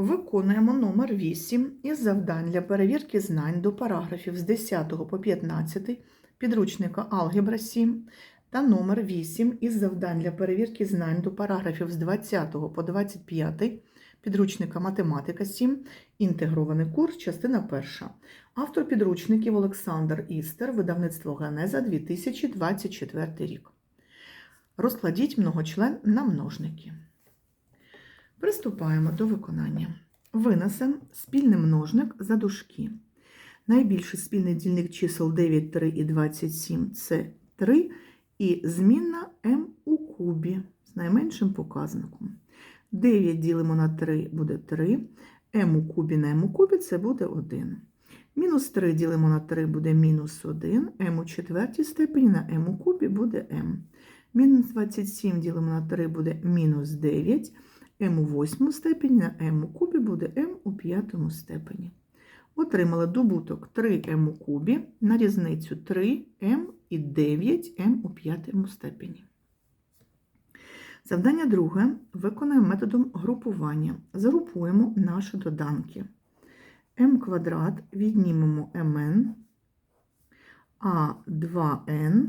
Виконуємо номер 8 із завдань для перевірки знань до параграфів з 10 по 15 підручника Алгебра 7 та номер 8 із завдань для перевірки знань до параграфів з 20 по 25 підручника Математика 7, інтегрований курс, частина 1. Автор підручників Олександр Істер, видавництво Генеза 2024 рік. Розкладіть многочлен на множники. Приступаємо до виконання. Винесемо спільний множник за дужки. Найбільший спільний дільник чисел 9, 3 і 27 це 3 і змінна m у кубі з найменшим показником. 9 ділимо на 3 буде 3, m у кубі на m у кубі це буде 1. Мінус 3 ділимо на 3 буде мінус 1, m у четвертій степені на m у кубі буде m. Мінус 27 ділимо на 3 буде мінус 9, m у восьмому степені на m у кубі буде m у п'ятому степені. Отримали добуток 3m у кубі на різницю 3m і 9m у п'ятому степені. Завдання друге виконаємо методом групування. Загрупуємо наші доданки. m квадрат віднімемо mn, а 2n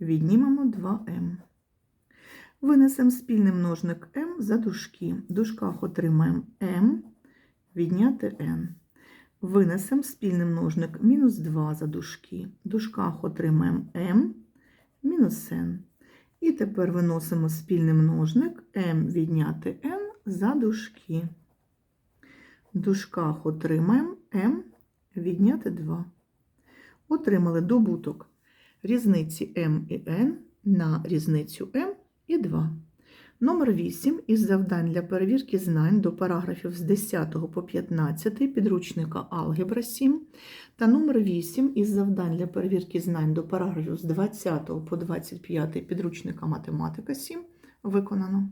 віднімемо 2m. Винесемо спільний множник m за дужки. В дужках отримаємо m відняти n. Винесемо спільний множник мінус 2 за дужки. В дужках отримаємо m мінус n. І тепер виносимо спільний множник m відняти n за дужки. В дужках отримаємо m відняти 2. Отримали добуток різниці m і n на різницю m і 2. Номер 8 із завдань для перевірки знань до параграфів з 10 по 15 підручника Алгебра 7 та номер 8 із завдань для перевірки знань до параграфів з 20 по 25 підручника Математика 7 виконано.